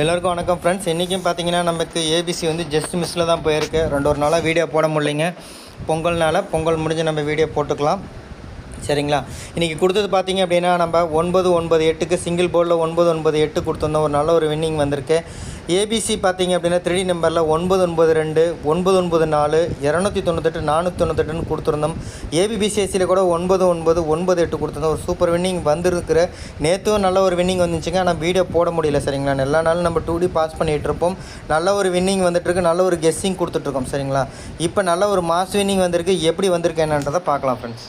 எல்லாருக்கும் வணக்கம் ஃப்ரெண்ட்ஸ் இன்றைக்கும் பார்த்தீங்கன்னா நமக்கு ஏபிசி வந்து ஜஸ்ட் மிஸ்ஸில் தான் போயிருக்கு. ரெண்டு ஒரு நாளாக வீடியோ போட முடியலைங்க. பொங்கல்னால பொங்கல் முடிஞ்சு நம்ம வீடியோ போட்டுக்கலாம். சரிங்களா? இன்றைக்கி கொடுத்தது பார்த்தீங்க அப்படின்னா நம்ம ஒன்பது ஒன்பது எட்டுக்கு சிங்கிள் போர்டில் ஒன்பது ஒன்பது எட்டு கொடுத்துருந்தோம். ஒரு நல்ல ஒரு வின்னிங் வந்திருக்கு. ஏபிசி பார்த்தீங்க அப்படின்னா த்ரீ நம்பரில் ஒன்பது ஒன்பது ரெண்டு ஒன்பது ஒன்பது நாலு இரநூத்தி தொண்ணூத்தெட்டு நானூற்றி தொண்ணூத்தெட்டுன்னு கொடுத்துருந்தோம். ஏபிபிசிஎஸ்சியில் கூட ஒன்பது ஒன்பது ஒன்பது எட்டு கொடுத்துருந்தோம். ஒரு சூப்பர் வின்னிங் வந்திருக்கிற. நேற்றும் நல்ல ஒரு வின்னிங் வந்துச்சுங்க. ஆனால் வீடியோ போட முடியல சரிங்களா? எல்லா நாளும் நம்ம டூ டி பாஸ் பண்ணிகிட்டு இருப்போம். நல்ல ஒரு வின்னிங் வந்துட்டுருக்கு. நல்ல ஒரு கெஸ்ஸிங் கொடுத்துட்ருக்கோம் சரிங்களா? இப்போ நல்ல ஒரு மாஸ் வின்னிங் வந்திருக்கு. எப்படி வந்திருக்கு என்னன்றதை பார்க்கலாம் friends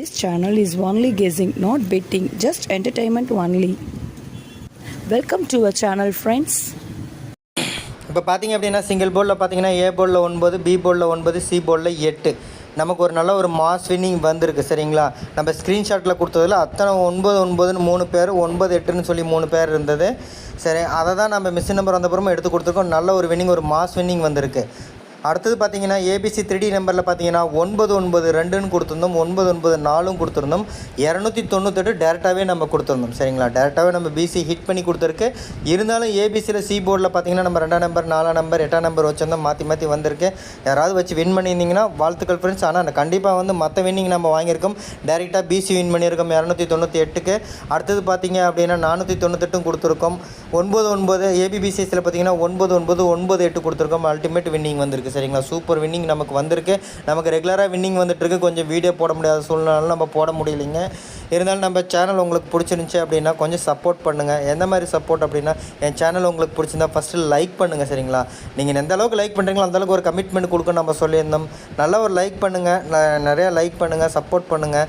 This channel is only guessing, not betting, just entertainment only. Welcome to our channel, friends. இப்போ பார்த்தீங்க அப்படின்னா சிங்கிள் போலில் பார்த்தீங்கன்னா ஏ போர்டில் ஒன்பது பி போர்டில் ஒன்பது சி போலில் எட்டு. நமக்கு ஒரு நல்ல ஒரு மாஸ் வின்னிங் வந்திருக்கு சரிங்களா? நம்ம ஸ்க்ரீன்ஷாட்டில் கொடுத்ததில் அத்தனை ஒன்பது ஒன்பதுன்னு மூணு பேர் ஒன்பது எட்டுன்னு சொல்லி மூணு பேர் இருந்தது. சரி அதை தான் நம்ம மிஸ் நம்பர் வந்தப்புறமா எடுத்து கொடுத்துருக்கோம். நல்ல ஒரு வின்னிங் ஒரு மாஸ் வின்னிங் வந்திருக்கு. அடுத்தது பார்த்தீங்கன்னா ஏபிசி த்ரீ நம்பரில் பார்த்தீங்கன்னா ஒன்பது ஒன்பது ரெண்டுன்னு கொடுத்துருந்தோம் ஒன்பது ஒன்பது நாலும் கொடுத்துருந்தோம். இரநூத்தி தொண்ணூத்தெட்டு டேரெக்டாகவே நம்ம கொடுத்துருந்தோம் சரிங்களா? டேரெக்டாகவே நம்ம பிசி ஹிட் பண்ணி கொடுத்துருக்கு. இருந்தாலும் ஏபிசியில் சி போர்டில் பார்த்தீங்கன்னா நம்ம ரெண்டாம் நம்பர் நாலாம் நம்பர் எட்டாம் நம்பர் வச்சிருந்தோம் மாற்றி மாற்றி வந்திருக்கு. யாராவது வச்சு வின் பண்ணியிருந்தீங்கன்னா வாழ்த்துக்கள் ஃப்ரெண்ட்ஸ் ஆனால் கண்டிப்பாக வந்து மற்ற வின்னிங் நம்ம வாங்கியிருக்கோம். டேரெக்டாக பிசி வின் பண்ணியிருக்கோம் இரநூத்தி தொண்ணூற்றி எட்டுக்கு அடுத்தது பார்த்தீங்க அப்படின்னா நானூற்றி தொண்ணூத்தெட்டும் கொடுத்துருக்கோம். ஒன்பது ஒன்பது ஏபிபிசிஎஸில் பார்த்தீங்கன்னா ஒன்பது ஒன்பது ஒன்பது எட்டு கொடுத்துருக்கோம். அல்டிமேட் வின்னிங் வந்திருக்கு சரிங்களா? சூப்பர் வின்னிங் நமக்கு வந்திருக்கு. நமக்கு ரெகுலராக வின்னிங் வந்துட்டுருக்கு. கொஞ்சம் வீடியோ போட முடியாத சூழ்நிலை நம்ம போட முடியலைங்க. இருந்தாலும் நம்ம சேனல் உங்களுக்கு பிடிச்சிருந்துச்சி அப்படின்னா கொஞ்சம் சப்போர்ட் பண்ணுங்கள் எந்த மாதிரி சப்போர்ட் அப்படின்னா என் சேனல் உங்களுக்கு பிடிச்சிருந்தா ஃபஸ்ட்டு லைக் பண்ணுங்கள் சரிங்களா? நீங்கள் எந்த அளவுக்கு லைக் பண்ணுறீங்களோ அந்தளவுக்கு ஒரு கமிட்மெண்ட் கொடுக்க நம்ம சொல்லியிருந்தோம். நல்லா ஒரு லைக் பண்ணுங்கள் நிறையா லைக் பண்ணுங்கள் சப்போர்ட் பண்ணுங்கள்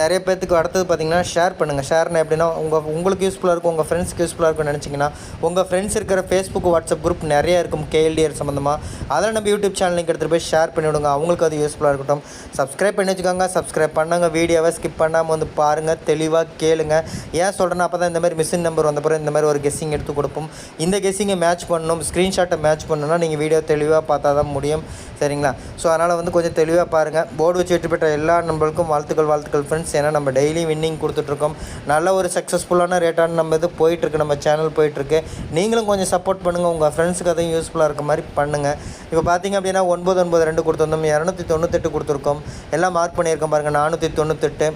நிறைய பேர்த்துக்கு அடுத்தது பார்த்தீங்கன்னா ஷேர் பண்ணுங்கள் ஷேர்னா எப்படின்னா உங்கள் உங்களுக்கு யூஸ்ஃபுல்லாக இருக்கும் உங்கள் ஃப்ரெண்ட்ஸ்க்கு யூஸ்ஃபுல்லாக இருக்கும்னு நினச்சிங்கன்னா உங்கள் ஃப்ரெண்ட்ஸ் இருக்கிற ஃபேஸ்புக் வாட்ஸ்அப் குரூப் நிறையா இருக்கும். கேஎல்டிஆர் சம்மந்தமாக அதில் நம்ம யூடியூப் சேனலுக்கு எடுத்துகிட்டு போய் ஷேர் பண்ணிவிடுங்க. அவங்களுக்கு அது யூஸ்ஃபுல்லாக இருக்கட்டும். சப்ஸ்கிரைப் பண்ணி வச்சுக்கோங்க. சப்ஸ்கிரைப் பண்ணுங்க. வீடியோவை ஸ்கிப் பண்ணாமல் வந்து பாருங்கள் தெளிவாக கேளுங்க. ஏன் சொல்கிறேன்னா அப்போ தான் இந்த மாதிரி மிஷின் நம்பர் வந்த பிறகு இந்த மாதிரி ஒரு கெஸ்ஸிங் எடுத்து கொடுப்போம். இந்த கெஸ்ஸிங்கை மேட்ச் பண்ணணும். ஸ்க்ரீன்ஷாட்டை மேட்ச் பண்ணணும்னா நீங்கள் வீடியோ தெளிவாக பார்த்தா தான் முடியும். சரிங்களா? ஸோ அதனால் வந்து கொஞ்சம் தெளிவாக பாருங்கள் போர்டு வச்சு வெற்றி பெற்ற எல்லா நம்பளுக்கும் வாழ்த்துக்கள் வாழ்த்துக்கள் ஃப்ரெண்ட்ஸ் ஏன்னா நம்ம டெய்லி வின்னிங் கொடுத்துட்ருக்கோம். நல்ல ஒரு சக்ஸஸ்ஃபுல்லான ரேட்டான நம்ம இது போயிட்டுருக்கு நம்ம சேனல் போயிட்டுருக்கு நீங்களும் கொஞ்சம் சப்போர்ட் பண்ணுங்கள் உங்கள் ஃப்ரெண்ட்ஸுக்கு அதையும் யூஸ்ஃபுல்லாக இருக்க மாதிரி பண்ணுங்கள் இப்போ பார்த்தீங்க அப்படின்னா ஒன்பது ஒன்பது ரெண்டு கொடுத்துருந்தோம். இரநூத்தி தொண்ணூத்தெட்டு கொடுத்துருக்கோம். எல்லாம் மார்க் பண்ணியிருக்கோம் பாருங்கள் நானூற்றி தொண்ணூத்தெட்டு.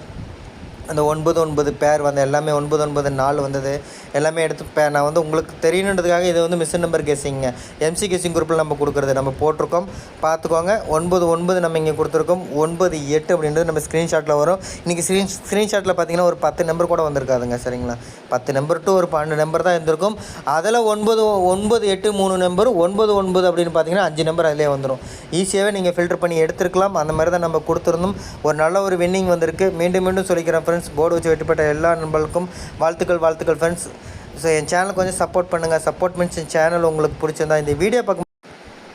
அந்த ஒன்பது ஒன்பது பேர் வந்து எல்லாமே ஒன்பது ஒன்பது நாள் வந்தது. எல்லாமே எடுத்து பே நான் வந்து உங்களுக்கு தெரியணுன்றதுக்காக இது வந்து மிஷின் நம்பர் கேசிங்க எம்சி கேசிங் குரூப்பில் நம்ம கொடுக்குறது நம்ம போட்டிருக்கோம். பார்த்துக்கோங்க. ஒன்பது ஒன்பது நம்ம இங்கே கொடுத்துருக்கோம். ஒன்பது எட்டு அப்படின்றது நம்ம ஸ்க்ரீன்ஷாட்டில் வரும். இன்றைக்கி ஸ்க்ரீன் ஸ்க்ரீன்ஷாட்டில் பார்த்தீங்கன்னா ஒரு பத்து நம்பர் கூட வந்திருக்காதுங்க. சரிங்களா? பத்து நம்பர் டு ஒரு பன்னெண்டு நம்பர் தான் இருந்திருக்கும். அதில் ஒன்பது ஒன்பது எட்டு மூணு நம்பர் ஒன்பது ஒன்பது அப்படின்னு பார்த்தீங்கன்னா அஞ்சு நம்பர் அதிலே வந்துடும் ஈஸியாகவே நீங்கள் ஃபில்டர் பண்ணி எடுத்துருக்கலாம். அந்த மாதிரி தான் நம்ம கொடுத்துருந்தோம். ஒரு நல்ல ஒரு வின்னிங் வந்திருக்கு. மீண்டும் மீண்டும் சொல்லிக்கிறேன் ஃப்ரெண்ட்ஸ் போர்டு வச்சு வெட்டுப்பட்ட எல்லா நண்பர்களுக்கும் வாழ்த்துக்கள் வாழ்த்துக்கள் ஃப்ரெண்ட்ஸ் ஸோ என் சேனல் கொஞ்சம் சப்போர்ட் பண்ணுங்கள் சப்போர்ட் மீன்ஸ் என் சேனல் உங்களுக்கு பிடிச்சிருந்தா இந்த வீடியோ பார்க்க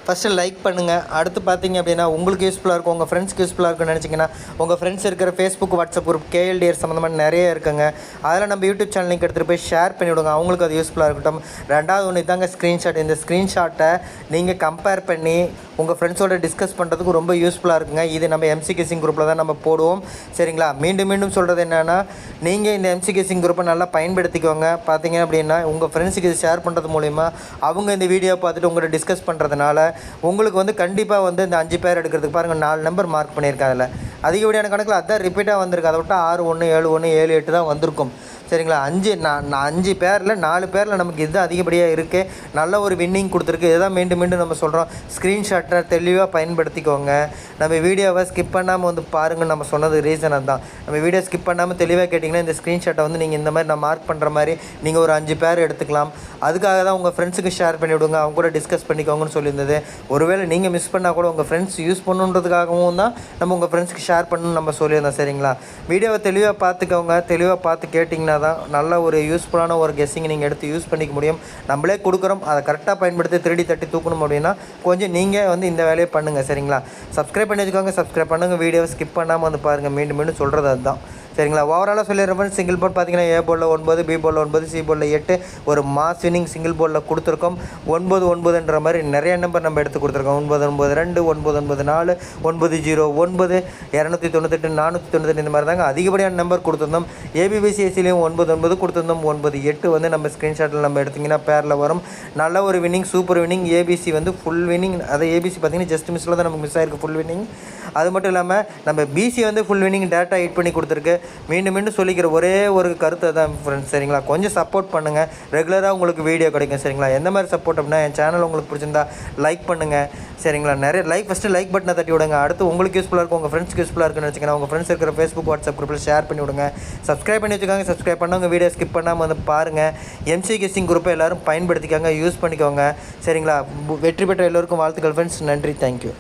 ஃபஸ்ட்டு லைக் பண்ணுங்கள் அடுத்து பார்த்தீங்க அப்படின்னா உங்களுக்கு யூஸ்ஃபுல்லாக இருக்கும். உங்கள் ஃப்ரெண்ட்ஸ்க்கு யூஸ்ஃபுல்லாக இருக்கும்னு நினச்சிங்கன்னா உங்கள் ஃப்ரெண்ட்ஸ் இருக்கிற ஃபேஸ்புக் வாட்ஸ்அப் குரூப் கேஎல்டிஆர் சம்மந்தமாக நிறைய இருக்குங்க. அதில் நம்ம யூடியூப் சேனல் லிங்க் எடுத்துகிட்டு போய் ஷேர் பண்ணிவிடுங்க. அவங்களுக்கு அது யூஸ்ஃபுல்லாக இருக்கட்டும். ரெண்டாவது ஒன்று தாங்க ஸ்க்ரீன்ஷாட் இந்த ஸ்க்ரீன்ஷாட்டை நீங்கள் கம்பேர் பண்ணி உங்கள் ஃப்ரெண்ட்ஸோட டிஸ்கஸ் பண்ணுறதுக்கு ரொம்ப யூஸ்ஃபுல்லாக இருக்குங்க. இது நம்ம எம்சி கேசிங் குரூப்பில் தான் நம்ம போடுவோம். சரிங்களா? மீண்டும் மீண்டும் சொல்கிறது என்னென்னா நீங்கள் இந்த எம்சி கேசிங் குரூப்பை நல்லா பயன்படுத்திக்கோங்க. பார்த்தீங்க அப்படின்னா உங்கள் ஃப்ரெண்ட்ஸுக்கு இது ஷேர் பண்ணுறது மூலிமா அவங்க இந்த வீடியோ பார்த்துட்டு உங்கள்கிட்ட டிஸ்கஸ் பண்ணுறதுனால உங்களுக்கு வந்து கண்டிப்பாக வந்து இந்த அஞ்சு பேர் எடுக்கிறதுக்கு பாருங்கள் நாலு நம்பர் மார்க் பண்ணியிருக்கேன் அதில் அதிகப்படியான கணக்கில் அதான் ரிப்பீட்டாக வந்திருக்கு. அதை விட்டால் ஆறு ஒன்று ஏழு ஒன்று ஏழு எட்டு தான் வந்திருக்கும். சரிங்களா? அஞ்சு நான் நான் அஞ்சு பேரில் நாலு பேரில் நமக்கு இது அதிகப்படியாக இருக்குது நல்ல ஒரு வின்னிங் கொடுத்துருக்கு. இதுதான் மீண்டும் மீண்டும் நம்ம சொல்கிறோம் ஸ்க்ரீன்ஷாட்டை தெளிவாக பயன்படுத்திக்கோங்க. நம்ம வீடியோவை ஸ்கிப் பண்ணாமல் வந்து பாருங்கன்னு நம்ம சொன்னது ரீசன் அதுதான் நம்ம வீடியோ ஸ்கிப் பண்ணாமல் தெளிவாக கேட்டிங்கன்னா இந்த ஸ்க்ரீன்ஷாட்டை வந்து நீங்கள் இந்த மாதிரி நான் மார்க் பண்ணுற மாதிரி நீங்கள் ஒரு அஞ்சு பேர் எடுத்துக்கலாம். அதுக்காக தான் உங்கள் ஃப்ரெண்ட்ஸுக்கு ஷேர் பண்ணி விடுங்க. அவங்க கூட டிஸ்கஸ் பண்ணிக்கோங்கன்னு சொல்லியிருந்தது. ஒருவேளை நீங்கள் மிஸ் பண்ணால் கூட உங்கள் ஃப்ரெண்ட்ஸ் யூஸ் பண்ணுன்றதுக்காகவும் தான் நம்ம உங்கள் ஃப்ரெண்ட்ஸ்க்கு ஷேர் பண்ணணும்னு நம்ம சொல்லியிருந்தோம் சரிங்களா? வீடியோவை தெளிவாக பார்த்துக்கோங்க. தெளிவாக பார்த்து கேட்டிங்கன்னா தான் நல்ல ஒரு யூஸ்ஃபுல்லான ஒரு கெஸ்ஸிங் நீங்கள் எடுத்து யூஸ் பண்ணிக்க முடியும். நம்மளே கொடுக்குறோம். அதை கரெக்டாக பயன்படுத்தி திருடி தட்டி தூக்கணும் அப்படின்னா கொஞ்சம் நீங்கள் வந்து இந்த வேலையை பண்ணுங்கள் சரிங்களா? சப்ஸ்கிரைப் பண்ணி வச்சுக்கோங்க. சப்ஸ்கிரைப் பண்ணுங்கள் வீடியோவை ஸ்கிப் பண்ணாமல் வந்து பாருங்கள் மீண்டும் மீண்டும் சொல்கிறது அதுதான். சரிங்களா? ஓவராலாக சொல்லிடுறப்ப சிங்கிள் போர்ட் பார்த்தீங்கன்னா ஏ போர்டில் ஒன்பது பி போர்டில் ஒன்பது சி போர்டில் எட்டு ஒரு மாஸ் வினிங் சிங்கிள் போர்டில் கொடுத்துருக்கோம். ஒன்பது ஒன்பதுன்ற மாதிரி நிறைய நம்பர் நம்ம எடுத்து கொடுத்துருக்கோம். ஒன்பது ஒன்பது ரெண்டு ஒன்பது ஒன்பது நாலு ஒன்பது ஜீரோ ஒன்பது இரநூத்தி தொண்ணூத்தெட்டு நானூற்றி தொண்ணூத்தெட்டு இந்த மாதிரி தாங்க அதிகப்படியான நம்பர் கொடுத்துருந்தோம். ஏபிபிசிஎஸ்சிலையும் ஒன்பது ஒன்பது கொடுத்துருந்தோம். ஒன்பது எட்டு வந்து நம்ம ஸ்க்ரீன்ஷாட்டில் நம்ம எடுத்திங்கன்னா பேரில் வரும். நல்ல ஒரு வின்னிங் சூப்பர் வின்னிங் ஏபிசி வந்து ஃபுல் வின்னிங் அதை ஏபிசி பார்த்தீங்கன்னா ஜஸ்ட் மிஸ்ஸில் தான் நமக்கு மிஸ் ஆயிருக்கு ஃபுல் வின்னிங் அது மட்டும் இல்லாமல் நம்ம பிசி வந்து ஃபுல் வினிங் டேட்டா எயிட் பண்ணி கொடுத்துருக்கு. மீண்டும் மீண்டும் சொல்லிக்கிற ஒரே ஒரு கருத்தை தான் ஃப்ரெண்ட்ஸ் சரிங்களா? கொஞ்சம் சப்போர்ட் பண்ணுங்கள் ரெகுலராக உங்களுக்கு வீடியோ கிடைக்கும் சரிங்களா? எந்த மாதிரி சப்போர்ட் அப்படின்னா என் சேனல் உங்களுக்கு பிடிச்சிருந்தா லைக் பண்ணுங்கள் சரிங்களா? நிறைய லைக் ஃபஸ்ட்டு லைக் பட்டனை தட்டி விடுங்க. அடுத்து உங்களுக்கு யூஸ்ஃபுல்லாக இருக்கும் உங்கள் ஃப்ரெண்ட்ஸ்க்கு யூஸ்ஃபுல்லாக இருக்குன்னு வச்சுக்கோங்க உங்கள் ஃப்ரெண்ட்ஸ் இருக்கிற ஃபேஸ்புக் வாட்ஸ்அப் குரூப்பில் ஷேர் பண்ணி விடுங்க. சப்ஸ்கிரைப் பண்ணி வச்சுக்கோங்க. சப்ஸ்கிரைப் பண்ணவங்க வீடியோ ஸ்கிப் பண்ணாமல் வந்து பாருங்கள் எம்சி கெஸ்டிங் குரூப்பை எல்லோரும் பயன்படுத்திக்கோங்க யூஸ் பண்ணிக்கோங்க சரிங்களா? வெற்றி பெற்ற எல்லோருக்கும் வாழ்த்துக்கள் ஃப்ரெண்ட்ஸ் நன்றி. தேங்க்யூ